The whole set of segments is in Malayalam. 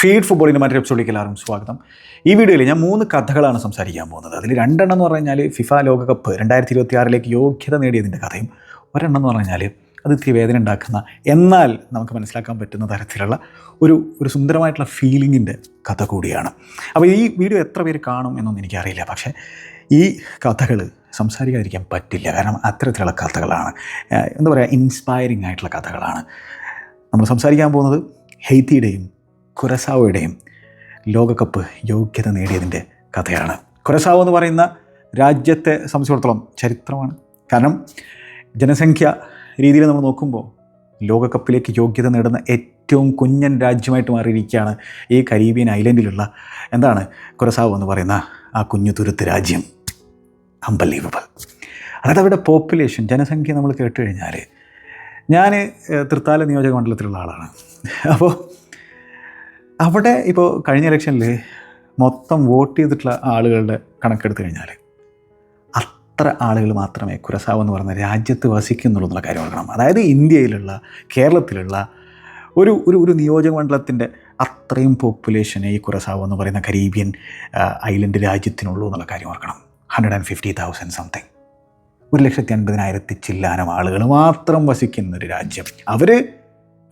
ഫീഡ് ഫുട്ബോളിന്റെ മറ്റൊരു എപ്പിസോഡിലേക്ക് എല്ലാവരും സ്വാഗതം. ഈ വീഡിയോയിൽ ഞാൻ മൂന്ന് കഥകളാണ് സംസാരിക്കാൻ പോകുന്നത്. അതിൽ രണ്ടെണ്ണം എന്ന് പറഞ്ഞാൽ ഫിഫ ലോകകപ്പ് രണ്ടായിരത്തി ഇരുപത്തി ആറിലേക്ക് യോഗ്യത നേടിയതിന്റെ കഥയും ഒരെണ്ണം എന്ന് പറഞ്ഞാൽ അത് ഇത്തിരി വേദന ഉണ്ടാക്കുന്ന എന്നാൽ നമുക്ക് മനസ്സിലാക്കാൻ പറ്റുന്ന തരത്തിലുള്ള ഒരു ഒരു സുന്ദരമായിട്ടുള്ള ഫീലിങ്ങിന്റെ കഥ കൂടിയാണ്. അപ്പോൾ ഈ വീഡിയോ എത്ര പേര് കാണും എന്നൊന്നും എനിക്കറിയില്ല. പക്ഷേ ഈ കഥകൾ സംസാരിക്കാതിരിക്കാൻ പറ്റില്ല. കാരണം അത്തരത്തിലുള്ള കഥകളാണ്. എന്താ പറയുക ഇൻസ്പയറിംഗ് ആയിട്ടുള്ള കഥകളാണ്. നമ്മൾ സംസാരിക്കാൻ പോകുന്നത് ഹെയ്ത്തിയുടെയും കുരസാവോയുടെയും ലോകകപ്പ് യോഗ്യത നേടിയതിന്റെ കഥയാണ്. കുരസാവോ എന്ന് പറയുന്ന രാജ്യത്തെ സംബന്ധിച്ചിടത്തോളം ചരിത്രമാണ്. കാരണം ജനസംഖ്യ രീതിയിൽ നമ്മൾ നോക്കുമ്പോൾ ലോകകപ്പിലേക്ക് യോഗ്യത നേടുന്ന ഏറ്റവും കുഞ്ഞൻ രാജ്യമായിട്ട് മാറിയിരിക്കുകയാണ് ഈ കരീബിയൻ ഐലൻഡിലുള്ള എന്താണ് കുരസാവോ എന്ന് പറയുന്ന ആ കുഞ്ഞു തുരുത്ത് രാജ്യം. അമ്പലീവബൾ അതായത് അവരുടെ പോപ്പുലേഷൻ ജനസംഖ്യ നമ്മൾ കേട്ട് കഴിഞ്ഞാൽ ഞാൻ തൃത്താല നിയോജക മണ്ഡലത്തിലുള്ള ആളാണ്. അപ്പോൾ അവിടെ ഇപ്പോൾ കഴിഞ്ഞ ഇലക്ഷനിൽ മൊത്തം വോട്ട് ചെയ്തിട്ടുള്ള ആളുകളുടെ കണക്കെടുത്ത് കഴിഞ്ഞാൽ അത്ര ആളുകൾ മാത്രമേ കുരസാവ് എന്ന് പറയുന്ന രാജ്യത്ത് വസിക്കുന്നുള്ളൂ എന്നുള്ള കാര്യം ഓർക്കണം. അതായത് ഇന്ത്യയിലുള്ള കേരളത്തിലുള്ള ഒരു ഒരു ഒരു നിയോജക മണ്ഡലത്തിന്റെ അത്രയും പോപ്പുലേഷനെ ഈ കുരസാവ് എന്ന് പറയുന്ന കരീബിയൻ ഐലൻഡ് രാജ്യത്തിനുള്ളൂ എന്നുള്ള കാര്യം ഓർക്കണം. Hundred and fifty thousand something ഒരു ലക്ഷത്തി അൻപതിനായിരത്തി ചില്ലാനം ആളുകൾ മാത്രം വസിക്കുന്ന ഒരു രാജ്യം. അവർ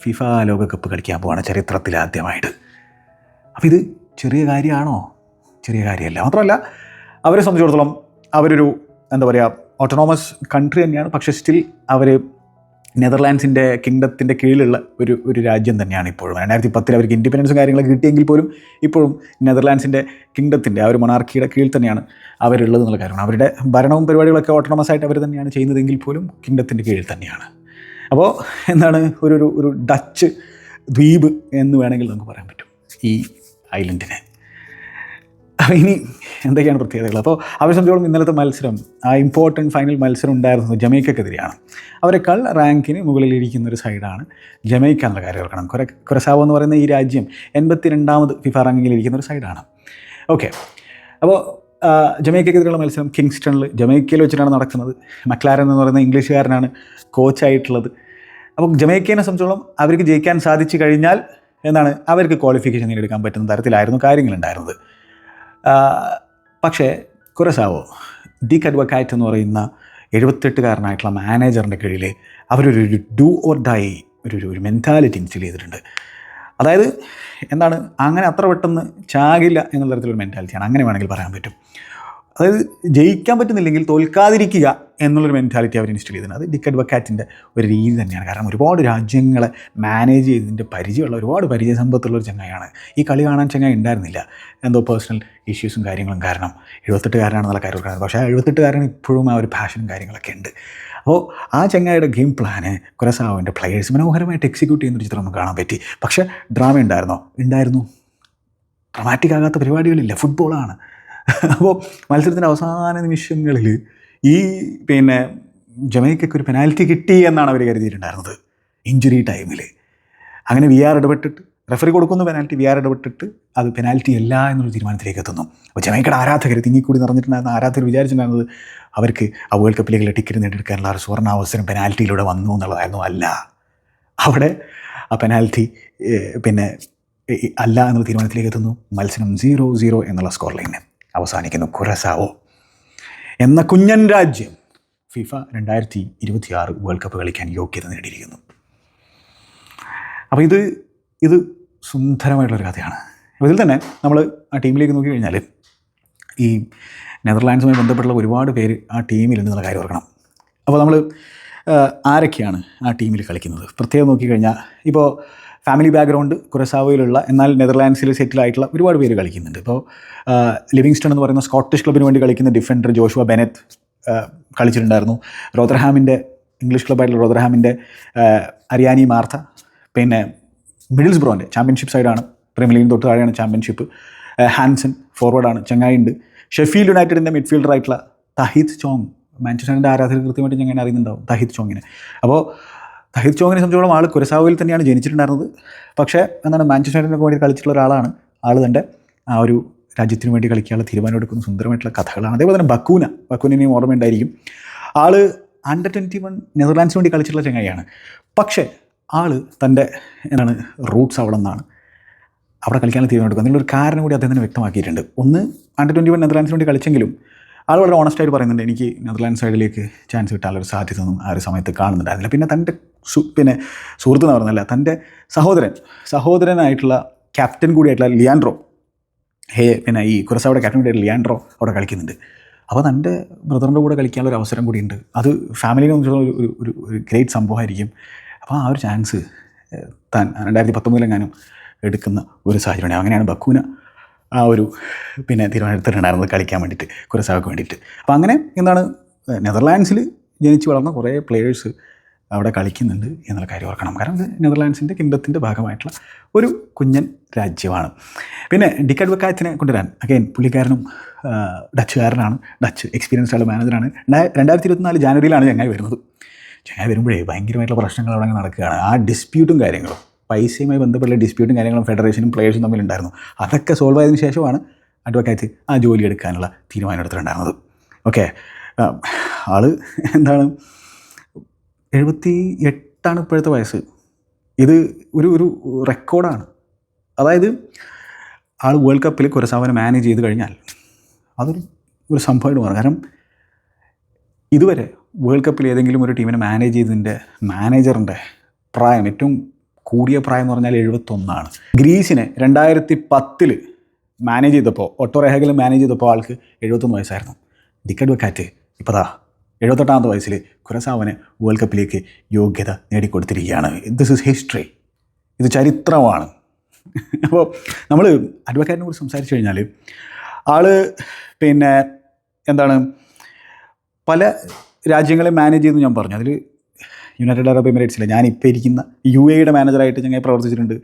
ഫിഫ ലോകകപ്പ് കളിക്കാൻ പോവാണ് ചരിത്രത്തിൽ ആദ്യമായിട്ട് അപ്പോൾ ഇത് ചെറിയ കാര്യമാണോ? ചെറിയ കാര്യമല്ല. മാത്രമല്ല അവരെ സംബന്ധിച്ചിടത്തോളം അവരൊരു എന്താ പറയുക ഓട്ടോണോമസ് കൺട്രി തന്നെയാണ്. പക്ഷേ സ്റ്റിൽ അവർ നെതർലാൻഡ്സിന്റെ കിങ്ഡത്തിന്റെ കീഴിലുള്ള ഒരു ഒരു രാജ്യം തന്നെയാണ് ഇപ്പോഴും. രണ്ടായിരത്തി പത്തിൽ അവർക്ക് ഇൻഡിപെൻഡൻസും കാര്യങ്ങളൊക്കെ കിട്ടിയെങ്കിൽ പോലും ഇപ്പോഴും നെതർലാൻഡ്സിന്റെ കിങ്ഡത്തിന്റെ ആ ഒരു മൊണാർക്കിയുടെ കീഴിൽ തന്നെയാണ് അവരുള്ളത് എന്നുള്ള കാര്യമാണ് അവരുടെ ഭരണവും പരിപാടികളൊക്കെ ഓട്ടോണമസ് ആയിട്ട് അവർ തന്നെയാണ് ചെയ്യുന്നതെങ്കിൽ പോലും കിങ്ഡത്തിന്റെ കീഴിൽ തന്നെയാണ്. അപ്പോൾ എന്താണ് ഒരു ഒരു ഡച്ച് ദ്വീപ് എന്ന് വേണമെങ്കിൽ നമുക്ക് പറയാൻ പറ്റും. ഈ ഐലൻഡിനെ. അപ്പോൾ ഇനി എന്തൊക്കെയാണ് പ്രത്യേകതകൾ? അപ്പോൾ അവരെ സംബന്ധിച്ചോളം ഇന്നലത്തെ മത്സരം ആ ഇമ്പോർട്ടന്റ് ഫൈനൽ മത്സരം ഉണ്ടായിരുന്നത് ജമൈക്കക്കെതിരെയാണ്. അവരെക്കാൾ റാങ്കിന് മുകളിലിരിക്കുന്ന ഒരു സൈഡാണ് ജമൈക്ക എന്നുള്ള കാര്യം ഓർക്കണം. കുറെ കുരസാവോ എന്ന് പറയുന്ന ഈ രാജ്യം എൺപത്തി രണ്ടാമത് ഫിഫ റാങ്കിങ്ങിലിരിക്കുന്ന ഒരു സൈഡാണ് ഓക്കെ അപ്പോൾ ജമൈക്കക്കെതിരെയുള്ള മത്സരം കിങ്സ്റ്റണിൽ ജമൈക്കയിൽ വെച്ചിട്ടാണ് നടക്കുന്നത്. മക്ലാരൻ എന്ന് പറയുന്ന ഇംഗ്ലീഷുകാരനാണ് കോച്ചായിട്ടുള്ളത് അപ്പോൾ ജമൈക്കയെ സംബന്ധിച്ചോളം അവർക്ക് ജയിക്കാൻ സാധിച്ചു കഴിഞ്ഞാൽ എന്താണ് അവർക്ക് ക്വാളിഫിക്കേഷൻ നേടിയെടുക്കാൻ പറ്റുന്ന തരത്തിലായിരുന്നു കാര്യങ്ങളുണ്ടായിരുന്നത്. പക്ഷേ കുരസാവോ ഡി അഡ്വക്കാറ്റ് എന്ന് പറയുന്ന എഴുപത്തെട്ടുകാരനായിട്ടുള്ള മാനേജറിന്റെ കീഴിൽ അവരൊരു ഡു ഓർ ഡൈ ഒരു- ഒരു മെന്റാലിറ്റി ഇൻസ്റ്റിൽ ചെയ്തിട്ടുണ്ട്. അതായത് എന്താണ്? അങ്ങനെ അത്ര പെട്ടെന്ന് ചാകില്ല എന്ന തരത്തിലൊരു മെന്റാലിറ്റിയാണ് അങ്ങനെ വേണമെങ്കിൽ പറയാൻ പറ്റും. അതായത് ജയിക്കാൻ പറ്റുന്നില്ലെങ്കിൽ തോൽക്കാതിരിക്കുക എന്നുള്ളൊരു മെന്റാലിറ്റി അവർ ഇൻസ്റ്റിൽ ചെയ്തിരുന്നത് അത് ഡിക്കറ്റ് ബക്കാറ്റിന്റെ ഒരു രീതി തന്നെയാണ്. കാരണം ഒരുപാട് രാജ്യങ്ങളെ മാനേജ് ചെയ്തതിന്റെ പരിചയമുള്ള ഒരുപാട് പരിചയസമ്പത്തുള്ള ഒരു ചങ്ങായാണ് ഈ കളി കാണാൻ ചങ്ങായി ഉണ്ടായിരുന്നില്ല. എന്തോ പേഴ്സണൽ ഇഷ്യൂസും കാര്യങ്ങളും കാരണം എഴുപത്തെട്ടുകാരനാണെന്നുള്ള കാര്യം കാരണം പക്ഷേ ആ എഴുപത്തെട്ടുകാരൻ ഇപ്പോഴും ആ ഒരു പാഷനും കാര്യങ്ങളൊക്കെ ഉണ്ട്. അപ്പോൾ ആ ചങ്ങായിയുടെ ഗെയിം പ്ലാന് കുരസാവിന്റെ പ്ലെയേഴ്സ് മനോഹരമായിട്ട് എക്സിക്യൂട്ട് ചെയ്യുന്ന ഒരു ചിത്രം നമുക്ക് കാണാൻ പറ്റി. പക്ഷേ ഡ്രാമ ഉണ്ടായിരുന്നോ? ഉണ്ടായിരുന്നു. ഡ്രാമാറ്റിക് ആകാത്ത പരിപാടികളില്ല. ഫുട്ബോളാണ് അപ്പോൾ മത്സരത്തിന്റെ അവസാന നിമിഷങ്ങളിൽ ഈ പിന്നെ ജമൈക്കൊക്കെ ഒരു പെനാൽറ്റി കിട്ടി എന്നാണ് അവർ കരുതിയിട്ടുണ്ടായിരുന്നത്. ഇഞ്ചുറി ടൈമിൽ അങ്ങനെ വി ആർ ഇടപെട്ടിട്ട് റെഫറി കൊടുക്കുന്ന പെനാൽറ്റി വി ആർ ഇടപെട്ടിട്ട് അത് പെനാൽറ്റി അല്ല എന്നൊരു തീരുമാനത്തിലേക്ക് എത്തുന്നു. അപ്പോൾ ജമൈക്കയുടെ ആരാധകർ തിങ്ങിക്കൂടി നിറഞ്ഞിട്ടുണ്ടായിരുന്ന ആരാധകർ വിചാരിച്ചിട്ടുണ്ടായിരുന്നത് അവർക്ക് ആ വേൾഡ് കപ്പിലേക്കുള്ള ടിക്കറ്റ് നേടിയെടുക്കാനുള്ള ഒരു സുവർണ അവസരം പെനാൽറ്റിയിലൂടെ വന്നു എന്നുള്ളതായിരുന്നു. അല്ല. അവിടെ ആ പെനാൽറ്റി പിന്നെ അല്ല എന്നുള്ള തീരുമാനത്തിലേക്ക് എത്തുന്നു. മത്സരം സീറോ സീറോ എന്നുള്ള സ്കോർ ലൈന് അവസാനിക്കുന്നു. കുറസാവോ എന്ന കുഞ്ഞൻ രാജ്യം ഫിഫ രണ്ടായിരത്തി ഇരുപത്തിയാറ് വേൾഡ് കപ്പ് കളിക്കാൻ യോഗ്യത നേടിയിരിക്കുന്നു. അപ്പോൾ ഇത് ഇത് സുന്ദരമായിട്ടുള്ളൊരു കഥയാണ്. അപ്പോൾ ഇതിൽ തന്നെ നമ്മൾ ആ ടീമിലേക്ക് നോക്കി കഴിഞ്ഞാൽ ഈ നെതർലാൻഡ്സുമായി ബന്ധപ്പെട്ടുള്ള ഒരുപാട് പേര് ആ ടീമിലുണ്ടെന്നുള്ള കാര്യം ഓർക്കണം. അപ്പോൾ നമ്മൾ ആരൊക്കെയാണ് ആ ടീമിൽ കളിക്കുന്നത്? പ്രത്യേകം നോക്കിക്കഴിഞ്ഞാൽ ഇപ്പോൾ ഫാമിലി ബാക്ക്ഗ്രൗണ്ട് കുറേസാവയിലുള്ള എന്നാൽ നെതർലാൻഡ്സിൽ സെറ്റിൽ ആയിട്ടുള്ള ഒരുപാട് പേര് കളിക്കുന്നുണ്ട്. ഇപ്പോൾ ലിവിങ്സ്റ്റൺ എന്ന് പറയുന്ന സ്കോട്ടിഷ് ക്ലബിന് വേണ്ടി കളിക്കുന്ന ഡിഫൻഡർ ജോഷുവ ബെനത്ത് കളിച്ചിട്ടുണ്ടായിരുന്നു. റോദർഹാമിന്റെ ഇംഗ്ലീഷ് ക്ലബ്ബായിട്ടുള്ള റോദർഹാമിന്റെ അരിയാനി മാർത്ത പിന്നെ മിഡിൽസ് ബ്രോന്റെ ചാമ്പ്യൻഷിപ്പ് സൈഡാണ് പ്രീമിയർ ലീഗിന് തൊട്ട് താഴെയാണ് ചാമ്പ്യൻഷിപ്പ് ഹാൻസൺ ഫോർവേഡാണ് ചങ്ങായിണ്ട് ഷെഫീൽഡ് യുണൈറ്റഡിന്റെ മിഡ്ഫീൽഡർ ആയിട്ടുള്ള തഹിത് ചോങ് മാഞ്ചസ്റ്ററിന്റെ ആരാധകർ കൃത്യമായിട്ട് ഞാൻ അറിയുന്നുണ്ടാവും തഹിദ് ചോങ്ങിനെ. അപ്പോൾ തഹിദ് ചോങ്ങിനെ സംബന്ധിച്ചോളം ആൾ കുരസാവയിൽ തന്നെയാണ് ജനിച്ചിട്ടുണ്ടായിരുന്നത്. പക്ഷേ എന്താണ് മാഞ്ചസ്റ്റർ യുണൈറ്റഡിനൊക്കെ വേണ്ടി കളിച്ചിട്ടുള്ള ഒരാളാണ് ആൾ തന്റെ ആ ഒരു രാജ്യത്തിന് വേണ്ടി കളിക്കാനുള്ള തീരുമാനം എടുക്കുന്ന സുന്ദരമായിട്ടുള്ള കഥകളാണ്. അതേപോലെ തന്നെ ബക്കൂന ബക്കൂനെയും ഓർമ്മയുണ്ടായിരിക്കും. ആൾ അണ്ടർ ട്വന്റി വൺ നെതർലാൻഡ്സിന് വേണ്ടി കളിച്ചിട്ടുള്ള ചങ്ങായിയാണ്. പക്ഷേ ആൾ തന്റെ എന്താണ് റൂട്ട്സ് അവിടെ നിന്നാണ്. അവിടെ കളിക്കാനുള്ള തീരുമാനം എടുക്കും അതിനുള്ളൊരു കാരണം കൂടി അദ്ദേഹം അദ്ദേഹത്തിന് വ്യക്തമാക്കിയിട്ടുണ്ട്. ഒന്ന് അണ്ടർ ട്വന്റി വൺ നെതർലാൻഡ്സിന് വേണ്ടി കളിച്ചെങ്കിലും ആൾ വളരെ ഓണസ്റ്റായിട്ട് പറയുന്നുണ്ട് എനിക്ക് നെതർലാൻഡ് സൈഡിലേക്ക് ചാൻസ് കിട്ടാനുള്ളൊരു സാധ്യത ഒന്നും ആ ഒരു സമയത്ത് കാണുന്നുണ്ടായിരുന്നില്ല. പിന്നെ തന്റെ സു പിന്നെ സുഹൃത്ത് എന്ന് പറഞ്ഞല്ല തന്റെ സഹോദരൻ സഹോദരനായിട്ടുള്ള ക്യാപ്റ്റൻ കൂടിയായിട്ടുള്ള ലിയാൻഡ്രോ. ഹേ പിന്നെ ഈ കുറസാവിടെ ക്യാപ്റ്റൻ കൂടിയായിട്ട് ലിയാൻഡ്രോ അവിടെ കളിക്കുന്നുണ്ട്. അപ്പോൾ തന്റെ ബ്രദറിന്റെ കൂടെ കളിക്കാനുള്ള ഒരു അവസരം കൂടിയുണ്ട്. അത് ഫാമിലിനെ സംബന്ധിച്ചുള്ള ഒരു ഒരു ഒരു ഗ്രേറ്റ് സംഭവമായിരിക്കും. അപ്പോൾ ആ ഒരു ചാൻസ് താൻ രണ്ടായിരത്തി പത്തൊമ്പതിലെങ്ങാനും എടുക്കുന്ന ഒരു സാഹചര്യമാണ്. അങ്ങനെയാണ് ബക്കൂന ആ ഒരു പിന്നെ തീരുമാനം എടുത്തിട്ടുണ്ടായിരുന്നത് കളിക്കാൻ വേണ്ടിയിട്ട് കുറസാവയ്ക്ക് വേണ്ടിയിട്ട്. അപ്പോൾ അങ്ങനെ എന്താണ് നെതർലാൻഡ്സിൽ ജനിച്ചു വളർന്ന കുറേ പ്ലെയേഴ്സ് അവിടെ കളിക്കുന്നുണ്ട് എന്നുള്ള കാര്യം ഓർക്കണം. കാരണം ഇത് നെതർലാൻഡ്സിന്റെ കിങ്ഡത്തിന്റെ ഭാഗമായിട്ടുള്ള ഒരു കുഞ്ഞൻ രാജ്യമാണ്. പിന്നെ ഡിക്കഡ് വെക്കായത്തിനെ കൊണ്ടുവരാൻ അഗൈൻ പുള്ളിക്കാരനും ഡച്ചുകാരനാണ്. ഡച്ച് എക്സ്പീരിയൻസ് ആയുള്ള മാനേജറാണ് രണ്ടാ- രണ്ടായിരത്തി ഇരുപത്തിനാല് ജാനുവരിയിലാണ് ചങ്ങായി വരുന്നത്. ചങ്ങായി വരുമ്പോഴേ ഭയങ്കരമായിട്ടുള്ള പ്രശ്നങ്ങൾ അവിടെ നടക്കുകയാണ്. ആ ഡിസ്പ്യൂട്ടും കാര്യങ്ങളും. പൈസയുമായി ബന്ധപ്പെട്ട ഡിസ്പ്യൂട്ടും കാര്യങ്ങളും ഫെഡറേഷനും പ്ലെയേഴ്സും തമ്മിലുണ്ടായിരുന്നു. അതൊക്കെ സോൾവ് ആയതിനു ശേഷമാണ് അഡ്വക്കേറ്റ് ആ ജോലി എടുക്കാനുള്ള തീരുമാനം എടുത്തിട്ടുണ്ടായിരുന്നത്. ഓക്കെ ആൾ എന്താണ്? എഴുപത്തി എട്ടാണ് ഇപ്പോഴത്തെ വയസ്സ്. ഇത് ഒരു ഒരു റെക്കോർഡാണ് അതായത് ആൾ വേൾഡ് കപ്പിൽ കുരസാവനെ മാനേജ് ചെയ്ത് കഴിഞ്ഞാൽ അതൊരു ഒരു സംഭവമായിട്ട് മാറും. കാരണം ഇതുവരെ വേൾഡ് കപ്പിൽ ഏതെങ്കിലും ഒരു ടീമിനെ മാനേജ് ചെയ്തതിന്റെ മാനേജറിന്റെ പ്രായം ഏറ്റവും കൂടിയ പ്രായം എന്ന് പറഞ്ഞാൽ എഴുപത്തൊന്നാണ്. ഗ്രീസിനെ രണ്ടായിരത്തി പത്തിൽ മാനേജ് ചെയ്തപ്പോൾ ഓട്ടോ റെഹഗൽ മാനേജ് ചെയ്തപ്പോൾ ആൾക്ക് എഴുപത്തൊന്ന് വയസ്സായിരുന്നു. ടിക്കറ്റ് വെക്കാറ്റ് ഇപ്പോൾ ദാ എഴുപത്തെട്ടാമത്തെ വയസ്സിൽ കുരസാവന് വേൾഡ് കപ്പിലേക്ക് യോഗ്യത നേടിക്കൊടുത്തിരിക്കുകയാണ്. ദിസ് ഇസ് ഹിസ്റ്ററി ഇത് ചരിത്രമാണ്. അപ്പോൾ നമ്മൾ അഡ്വക്കാറ്റിനെ കുറിച്ച് സംസാരിച്ചു കഴിഞ്ഞാൽ ആൾ പിന്നെ എന്താണ് പല രാജ്യങ്ങളെ മാനേജ് ചെയ്തു ഞാൻ പറഞ്ഞു. അതിൽ യുണൈറ്റഡ് അറബ് എമിറേറ്റ്സിലെ ഞാൻ ഇപ്പോൾ ഇരിക്കുന്ന യു എയുടെ മാനേജറായിട്ട് ഞങ്ങൾ പ്രവർത്തിച്ചിട്ടുണ്ട്.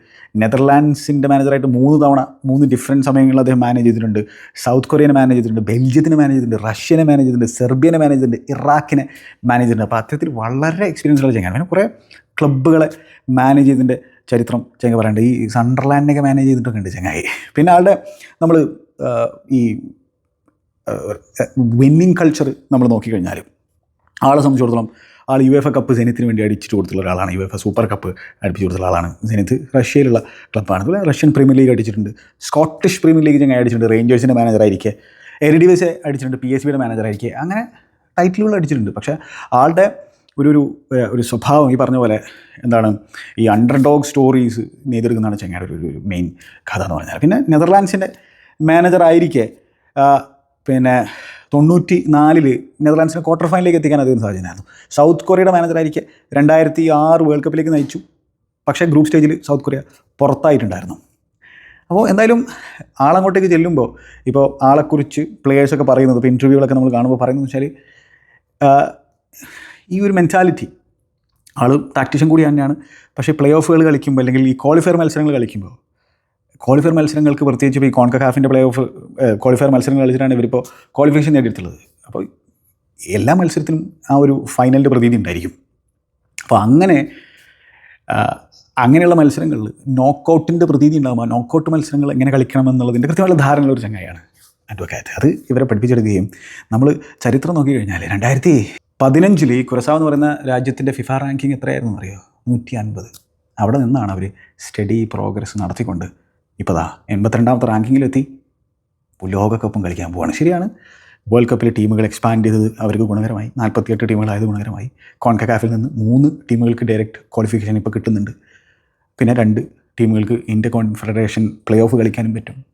നെതർലാൻഡ്സിന്റെ മാനേജറായിട്ട് മൂന്ന് തവണ മൂന്ന് ഡിഫറെന്റ് സമയങ്ങളിൽ അദ്ദേഹം മാനേജ് ചെയ്തിട്ടുണ്ട്. സൗത്ത് കൊറിയനെ മാനേജ് ചെയ്തിട്ടുണ്ട്. ബെൽജിയത്തിനെ മാനേജ് ചെയ്തിട്ടുണ്ട്. റഷ്യനെ മാനേജ് ചെയ്തിട്ടുണ്ട്. സെർബിയനെ മാനേജ് ചെയ്തിട്ടുണ്ട്. ഇറാഖിനെ മാനേജ് ചെയ്തിട്ടുണ്ട്. അപ്പോൾ അത്തരത്തിൽ വളരെ എക്സ്പീരിയൻസ് ഉള്ള ചങ്ങാൻ അങ്ങനെ കുറേ ക്ലബ്ബുകളെ മാനേജ് ചെയ്തതിന്റെ ചരിത്രം ചെങ്ങ പറയാനുണ്ട് ഈ സണ്ടർലാൻഡിനൊക്കെ മാനേജ് ചെയ്തിട്ടൊക്കെ ഉണ്ട് ചെങ്ങായി. പിന്നെ ആളുടെ നമ്മൾ ഈ വിന്നിങ് കൾച്ചർ നമ്മൾ നോക്കിക്കഴിഞ്ഞാൽ ആളെ സംബന്ധിച്ചിടത്തോളം ആൾ യു എഫ് കപ്പ് സെനിത്തിന് വേണ്ടി അടിച്ചിട്ട് കൊടുത്തുള്ള ഒരാളാണ് യു എഫ് സൂപ്പർ കപ്പ് അടിപ്പിച്ചു കൊടുത്തുള്ള ആളാണ്. സെനിത്ത് റഷ്യയിലുള്ള ക്ലബ്ബാണ് അതുപോലെ റഷ്യൻ പ്രീമിയർ ലീഗ് അടിച്ചിട്ടുണ്ട്. സ്കോട്ടിഷ് പ്രീമിയർ ലീഗ് ഞങ്ങൾ അടിച്ചിട്ടുണ്ട്. റേഞ്ചേഴ്സിന്റെ മാനേജറായിരിക്കെ എ ഡി വിസ് അടിച്ചിട്ടുണ്ട് പി എസ് ബിയുടെ മാനേജറായിരിക്കെ അങ്ങനെ ടൈറ്റിലുകൾ അടിച്ചിട്ടുണ്ട്. പക്ഷേ ആളുടെ ഒരു ഒരു ഒരു സ്വഭാവം ഈ പറഞ്ഞ പോലെ എന്താണ്? ഈ അണ്ടർ ഡോഗ് സ്റ്റോറീസ് നെയ്തെടുക്കുന്നതാണ് ചങ്ങയുടെ ഒരു ഒരു മെയിൻ കഥ എന്ന് പറഞ്ഞാൽ പിന്നെ നെതർലാൻഡ്സിന്റെ മാനേജർ ആയിരിക്കെ പിന്നെ തൊണ്ണൂറ്റി നാലിൽ നെതർലാൻഡ്സിനെ ക്വാർട്ടർ ഫൈനലിലേക്ക് എത്തിക്കാൻ അദ്ദേഹം സാധ്യതയായിരുന്നു സൗത്ത് കൊറിയയുടെ മാനേജറായിരിക്കെ രണ്ടായിരത്തി ആറ് വേൾഡ് കപ്പിലേക്ക് നയിച്ചു. പക്ഷേ ഗ്രൂപ്പ് സ്റ്റേജിൽ സൗത്ത് കൊറിയ പുറത്തായിട്ടുണ്ടായിരുന്നു. അപ്പോൾ എന്തായാലും ആളങ്ങോട്ടേക്ക് ചെല്ലുമ്പോൾ ഇപ്പോൾ ആളെക്കുറിച്ച് പ്ലേയേഴ്സൊക്കെ പറയുന്നത് ഇപ്പോൾ ഇന്റർവ്യൂകളൊക്കെ നമ്മൾ കാണുമ്പോൾ പറയുന്നത് വെച്ചാൽ ഈ ഒരു മെന്റാലിറ്റി ആൾ ടാക്ടീഷ്യൻ കൂടി തന്നെയാണ്. പക്ഷേ പ്ലേ ഓഫുകൾ കളിക്കുമ്പോൾ അല്ലെങ്കിൽ ഈ ക്വാളിഫയർ മത്സരങ്ങൾ കളിക്കുമ്പോൾ ക്വാളിഫയർ മത്സരങ്ങൾക്ക് പ്രത്യേകിച്ച് ഇപ്പോൾ ഈ കോൺകഹാഫിന്റെ പ്ലേ ഓഫ് ക്വാളിഫയർ മത്സരങ്ങൾ കളിച്ചിട്ടാണ് ഇവരിപ്പോൾ ക്വാളിഫിക്കേഷൻ നേടിയിട്ടുള്ളത് അപ്പോൾ എല്ലാ മത്സരത്തിനും ആ ഒരു ഫൈനലിന്റെ പ്രതീതി ഉണ്ടായിരിക്കും. അപ്പോൾ അങ്ങനെ അങ്ങനെയുള്ള മത്സരങ്ങളിൽ നോക്കൗട്ടിന്റെ പ്രതീതി ഉണ്ടാകുമ്പോൾ നോക്കൗട്ട് മത്സരങ്ങൾ എങ്ങനെ കളിക്കണം എന്നുള്ളതിന്റെ കൃത്യമായ ധാരണയുള്ള ഒരു ചങ്ങായാണ് അഡ്വക്കാറ്റ് അത് ഇവരെ പഠിപ്പിച്ചെടുക്കുകയും നമ്മൾ ചരിത്രം നോക്കി കഴിഞ്ഞാൽ രണ്ടായിരത്തി പതിനഞ്ചിൽ ഈ കുരസാവ് എന്ന് പറയുന്ന രാജ്യത്തിന്റെ ഫിഫ റാങ്കിങ് എത്രയായിരുന്നു അറിയോ നൂറ്റി അൻപത് അവിടെ നിന്നാണ് അവർ സ്റ്റഡി പ്രോഗ്രസ് നടത്തിക്കൊണ്ട് ഇപ്പോൾ ദാ എൺപത്തിരണ്ടാമത്തെ റാങ്കിങ്ങിലെത്തി. ലോകകപ്പും കളിക്കാൻ പോവാണ്. ശരിയാണ്. വേൾഡ് കപ്പിലെ ടീമുകൾ എക്സ്പാൻഡ് ചെയ്തത് അവർക്ക് ഗുണകരമായി. നാൽപ്പത്തിയെട്ട് ടീമുകളായത് ഗുണകരമായി. കോൺകക്കാഫിൽ നിന്ന് മൂന്ന് ടീമുകൾക്ക് ഡയറക്റ്റ് ക്വാളിഫിക്കേഷൻ ഇപ്പോൾ കിട്ടുന്നുണ്ട്. പിന്നെ രണ്ട് ടീമുകൾക്ക് ഇന്ത്യ കോൺഫെഡറേഷൻ പ്ലേ ഓഫ് കളിക്കാനും പറ്റും.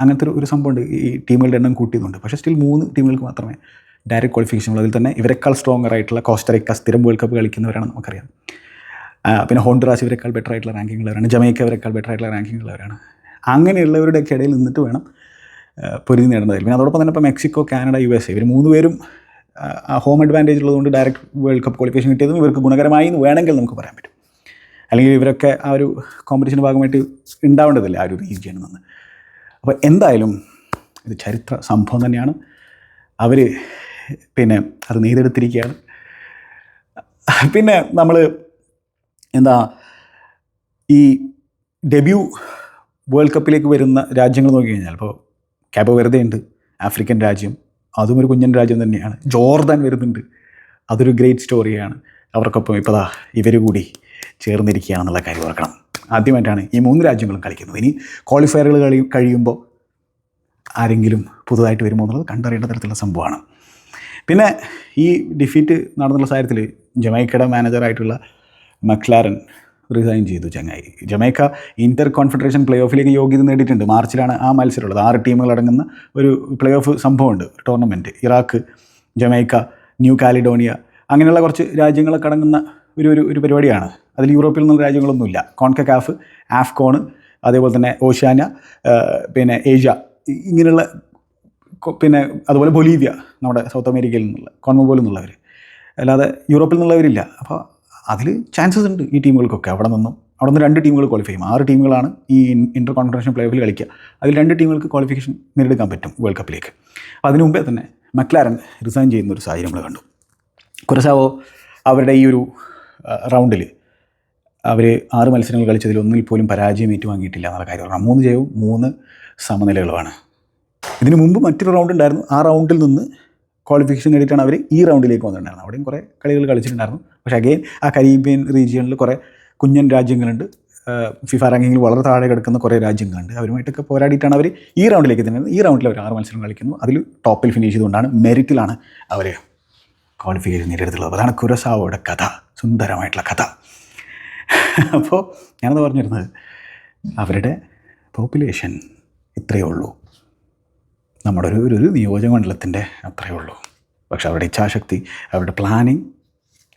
അങ്ങനത്തെ ഒരു- സംഭവമുണ്ട്. ഈ ടീമുകളുടെ എണ്ണം കൂട്ടിയതുണ്ട് പക്ഷേ സ്റ്റിൽ മൂന്ന് ടീമുകൾക്ക് മാത്രമേ ഡയറക്റ്റ് ക്വാളിഫിക്കേഷൻ ഉള്ളതിൽ തന്നെ ഇവരെക്കാൾ സ്ട്രോങ്ങർ ആയിട്ടുള്ള കോസ്റ്ററിക്ക സ്ഥിരം വേൾഡ് കപ്പ് കളിക്കുന്നവരാണ് നമുക്കറിയാം. പിന്നെ ഹോണ്ടറാസ് ഇവരെക്കാൾ ബെറ്റർ ആയിട്ടുള്ള റാങ്കിങ്ങുള്ളവരാണ് ജമൈക്ക ഇവരെക്കാൾ ബെറ്റർ ആയിട്ടുള്ള റാങ്കിങ് ഉള്ളവരാണ്. അങ്ങനെയുള്ളവരുടെയൊക്കെ ഇടയിൽ നിന്നിട്ട് വേണം പൊരുതി നേടുന്നതിൽ. പിന്നെ അതോടൊപ്പം തന്നെ ഇപ്പോൾ Mexico Canada U S A ഇവർ മൂന്ന് പേരും ഹോം അഡ്വാന്റേജ് ഉള്ളതുകൊണ്ട് ഡയറക്റ്റ് വേൾഡ് കപ്പ് ക്വാളിഫിക്കേഷൻ കിട്ടിയതും ഇവർക്ക് ഗുണകരമായി എന്ന് വേണമെങ്കിൽ നമുക്ക് പറയാൻ പറ്റും. അല്ലെങ്കിൽ ഇവരൊക്കെ ആ ഒരു കോമ്പറ്റീഷന്റെ ഭാഗമായിട്ട് ഉണ്ടാവേണ്ടതില്ല ആ ഒരു റീജിയൻ നിന്ന്? അപ്പോൾ എന്തായാലും ഇത് ചരിത്ര സംഭവം തന്നെയാണ്. അവർ പിന്നെ അത് നെയ്തെടുത്തിരിക്കുകയാണ് പിന്നെ നമ്മൾ എന്താ ഈ ഡെബ്യൂ വേൾഡ് കപ്പിലേക്ക് വരുന്ന രാജ്യങ്ങൾ നോക്കി കഴിഞ്ഞാൽ ഇപ്പോൾ ക്യാബ് വെറുതെ ഉണ്ട് ആഫ്രിക്കൻ രാജ്യം അതും ഒരു കുഞ്ഞൻ രാജ്യം തന്നെയാണ്. ജോർദാൻ വരുന്നുണ്ട്. അതൊരു ഗ്രേറ്റ് സ്റ്റോറിയാണ് അവർക്കൊപ്പം ഇപ്പോൾ ദാ ഇവർ കൂടി ചേർന്നിരിക്കുകയാണെന്നുള്ള കാര്യം ഓർക്കണം. ആദ്യമായിട്ടാണ് ഈ മൂന്ന് രാജ്യങ്ങളും കളിക്കുന്നത്. ഇനി ക്വാളിഫയറുകൾ കളി കഴിയുമ്പോൾ ആരെങ്കിലും പുതുതായിട്ട് വരുമോ എന്നുള്ളത് കണ്ടറിയേണ്ട തരത്തിലുള്ള സംഭവമാണ്. പിന്നെ ഈ ഡിഫീറ്റ് നടന്നുള്ള സാഹചര്യത്തിൽ ജമൈക്കയുടെ മാനേജറായിട്ടുള്ള മക്ലാരൻ റിസൈൻ ചെയ്തു ചങ്ങായി. ജമൈക്ക ഇന്റർ കോൺഫെഡറേഷൻ പ്ലേ ഓഫിലേക്ക് യോഗ്യത നേടിയിട്ടുണ്ട്. മാർച്ചിലാണ് ആ മത്സരമുള്ളത്. ആറ് ടീമുകൾ അടങ്ങുന്ന ഒരു പ്ലേ ഓഫ് സംഭവമുണ്ട്. Tournament Iraq Jamaica New Caledonia അങ്ങനെയുള്ള കുറച്ച് രാജ്യങ്ങളൊക്കെ അടങ്ങുന്ന ഒരു ഒരു ഒരു പരിപാടിയാണ്. അതിൽ യൂറോപ്പിൽ നിന്നുള്ള രാജ്യങ്ങളൊന്നുമില്ല. കോൺക കാഫ് ആഫ്കോണ് അതേപോലെ തന്നെ ഓഷ്യാന പിന്നെ ഏഷ്യ ഇങ്ങനെയുള്ള പിന്നെ അതുപോലെ ബൊലീവിയ നമ്മുടെ സൗത്ത് അമേരിക്കയിൽ നിന്നുള്ള കോൺമോബോളിൽ നിന്നുള്ളവർ അല്ലാതെ യൂറോപ്പിൽ നിന്നുള്ളവരില്ല. അപ്പോൾ അതിൽ ചാൻസസ് ഉണ്ട് ഈ ടീമുകൾക്കൊക്കെ അവിടെ നിന്നും. അവിടെ നിന്ന് രണ്ട് ടീമുകൾ ക്വാളിഫൈ ചെയ്യും. ആറ് ടീമുകളാണ് ഈ ഇന്റർ കോൺഫറൻഷൻ പ്ലേ ഓഫിൽ കളിക്കുക. അതിൽ രണ്ട് ടീമുകൾക്ക് ക്വാളിഫിക്കേഷൻ നേടിയെടുക്കാൻ പറ്റും വേൾഡ് കപ്പിലേക്ക് അതിനു മുമ്പേ തന്നെ മക്ലാരൻ റിസൈൻ ചെയ്യുന്ന ഒരു സാഹചര്യം നമ്മൾ കണ്ടു. കുറച്ചാവോ അവരുടെ ഈ ഒരു റൗണ്ടിൽ അവർ ആറ് മത്സരങ്ങൾ കളിച്ചതിൽ ഒന്നിൽ പോലും പരാജയം ഏറ്റുവാങ്ങിയിട്ടില്ല എന്നുള്ള കാര്യം പറഞ്ഞാൽ മൂന്ന് ജയവും മൂന്ന് സമനിലകളുമാണ്. ഇതിനു മുമ്പ് മറ്റൊരു റൗണ്ട് ഉണ്ടായിരുന്നു. ആ റൗണ്ടിൽ നിന്ന് ക്വാളിഫിക്കേഷൻ നേടിയിട്ടാണ് അവർ ഈ റൗണ്ടിലേക്ക് വന്നിട്ടുണ്ടായിരുന്നത്. അവിടെയും കുറേ കളികൾ കളിച്ചിട്ടുണ്ടായിരുന്നു. പക്ഷേ അഗെയിൻ ആ കരീബിയൻ റീജിയണിൽ കുറേ കുഞ്ഞൻ രാജ്യങ്ങളുണ്ട്. ഫിഫ റാങ്കിങ്ങിൽ വളരെ താഴെ കിടക്കുന്ന കുറേ രാജ്യങ്ങളുണ്ട്. അവരുമായിട്ടൊക്കെ പോരാടിയിട്ടാണ് അവർ ഈ റൗണ്ടിലേക്ക് എത്തുന്നത് ഈ റൗണ്ടിൽ അവർ ആറ് മത്സരം കളിക്കുന്നു. അതിൽ ടോപ്പിൽ ഫിനിഷ് ചെയ്തുകൊണ്ടാണ് മെറിറ്റിലാണ് അവർ ക്വാളിഫിക്കേഷൻ നേടിയെടുത്തുള്ളത് അതാണ് കുരസാവോയുടെ കഥ. സുന്ദരമായിട്ടുള്ള കഥ. അപ്പോൾ ഞാനത് പറഞ്ഞിരുന്നത് അവരുടെ പോപ്പുലേഷൻ ഇത്രയേ ഉള്ളൂ. നമ്മുടെ ഒരു ഒരു ഒരു നിയോജക മണ്ഡലത്തിന്റെ അത്രയേ ഉള്ളൂ. പക്ഷേ അവരുടെ ഇച്ഛാശക്തി അവരുടെ പ്ലാനിങ്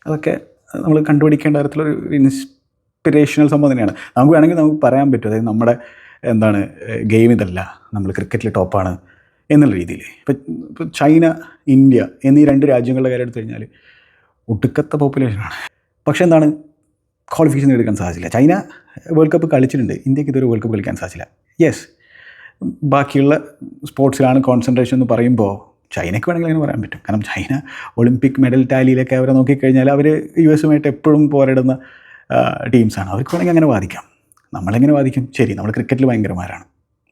അതൊക്കെ നമ്മൾ കണ്ടുപിടിക്കേണ്ട തരത്തിലൊരു ഇൻസ്പിറേഷണൽ സംഭവം തന്നെയാണ്. നമുക്ക് വേണമെങ്കിൽ നമുക്ക് പറയാൻ പറ്റും. അതായത് നമ്മുടെ എന്താണ് ഗെയിം ഇതല്ല. നമ്മൾ ക്രിക്കറ്റിൽ ടോപ്പാണ് എന്നുള്ള രീതിയിൽ. ഇപ്പം ചൈന ഇന്ത്യ എന്നീ രണ്ട് രാജ്യങ്ങളുടെ കാര്യം എടുത്തു കഴിഞ്ഞാൽ ഒടുക്കത്തെ പോപ്പുലേഷനാണ് പക്ഷേ എന്താണ് ക്വാളിഫിക്കേഷൻ എടുക്കാൻ സാധിച്ചില്ല. ചൈന വേൾഡ് കപ്പ് കളിച്ചിട്ടുണ്ട്. ഇന്ത്യയ്ക്ക് ഇതൊരു വേൾഡ് കപ്പ് കളിക്കാൻ സാധിച്ചില്ല. യെസ് ബാക്കിയുള്ള സ്പോർട്സിലാണ് കോൺസെൻട്രേഷൻ എന്ന് പറയുമ്പോൾ ചൈനയ്ക്ക് വേണമെങ്കിൽ അങ്ങനെ പറയാൻ പറ്റും. കാരണം ചൈന ഒളിമ്പിക് മെഡൽ ടാലിയിലൊക്കെ അവരെ നോക്കിക്കഴിഞ്ഞാൽ അവർ യു എസുമായിട്ട് എപ്പോഴും പോരാടുന്ന ടീംസാണ്. അവർക്ക് വേണമെങ്കിൽ അങ്ങനെ വാദിക്കാം. നമ്മളെങ്ങനെ വാദിക്കും? ശരി നമ്മൾ ക്രിക്കറ്റിൽ ഭയങ്കരമാരാണ്